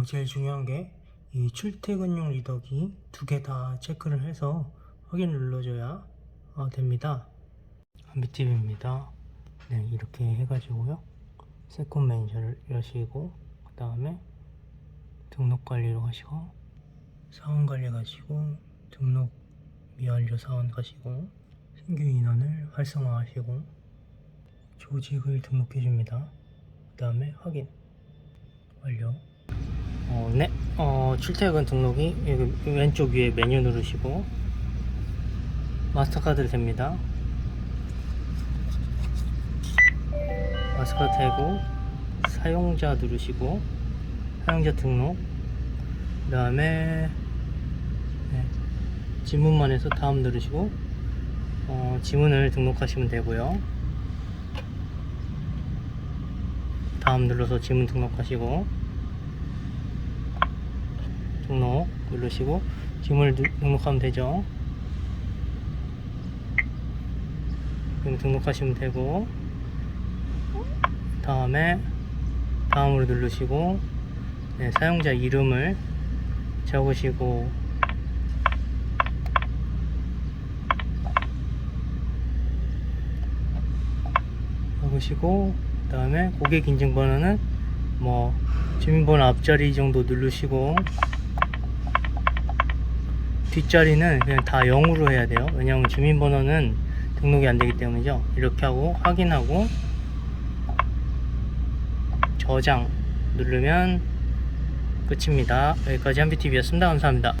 어, 제일 중요한 게 이 출퇴근용 리더기 두 개 다 체크를 해서 확인을 눌러줘야 어, 됩니다. 한비팁입니다. 네, 이렇게 해가지고요. 세컨 매니저를 여시고 그 다음에 등록 관리로 가시고 사원 관리 가시고 등록 미완료 사원 가시고 신규 인원을 활성화하시고 조직을 등록해 줍니다. 그 다음에 확인 완료. 어, 네. 어, 출퇴근 등록이 여기 왼쪽 위에 메뉴 누르시고 마스터카드를 댑니다. 마스터카드 대고 사용자 누르시고 사용자 등록 그 다음에 네, 지문만 해서 다음 누르시고 어, 지문을 등록하시면 되고요. 다음 눌러서 지문 등록하시고 등록 누르시고 누- 등록하면 되죠. 그럼 등록하시면 되고 다음에 다음으로 누르시고 네, 사용자 이름을 적으시고 적으시고 그 다음에 고객 인증번호는 뭐 주민번호 앞자리 정도 누르시고 뒷자리는 그냥 다 0으로 해야 돼요. 왜냐하면 주민번호는 등록이 안 되기 때문이죠. 이렇게 하고 확인하고 저장 누르면 끝입니다. 여기까지 한비TV였습니다. 감사합니다